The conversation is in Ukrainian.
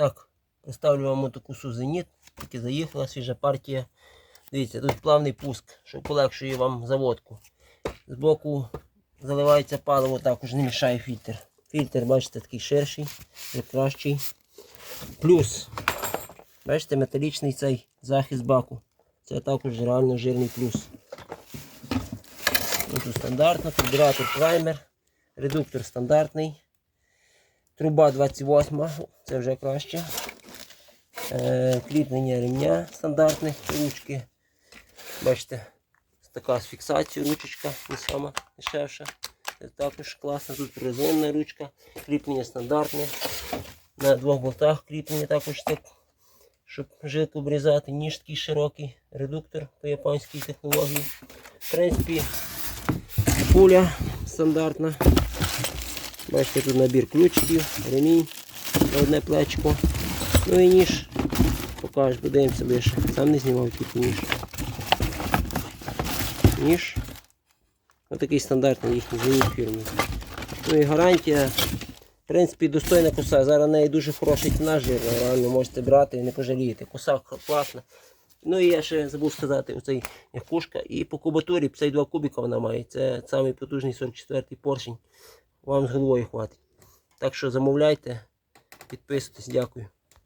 Так, представлю вам таку Сузеніт, тільки заїхала свіжа партія. Дивіться, тут плавний пуск, що полегшує вам заводку. Збоку заливається паливо, також не мішає фільтр. Фільтр, бачите, такий ширший, кращий. Плюс, бачите, металічний цей захист баку. Це також реально жирний плюс. Тут стандартно, карбюратор праймер, редуктор стандартний. Труба 28, це вже краще. Е, кріплення ремня стандартних ручки. Бачите, така з фіксацією ручечка, не сама дешевша. Це також класно. Тут резинна ручка, кріплення стандартне. На двох болтах кріплення також так, щоб жилку обрізати. Ніж такий широкий, редуктор по японській технології. В принципі, пуля стандартна. Бачите, тут набір ключиків, ремінь на одне плечко. Ну і ніж. Покажеш, подивимося ближче. Сам не знімав тільки ніж. Ніж. Отакий стандартний їхній зенит фірми. Ну і гарантія. В принципі, достойна коса. Зараз в неї дуже хороша ціна жирна, реально можете брати і не пожалієте. Коса класна. Ну і я ще забув сказати, оцей м'якушка. І по кубатурі 52 кубіка вона має. Це самий потужний 44-й поршень. Вам з головою хватить. Так що замовляйте, підписуйтесь, дякую.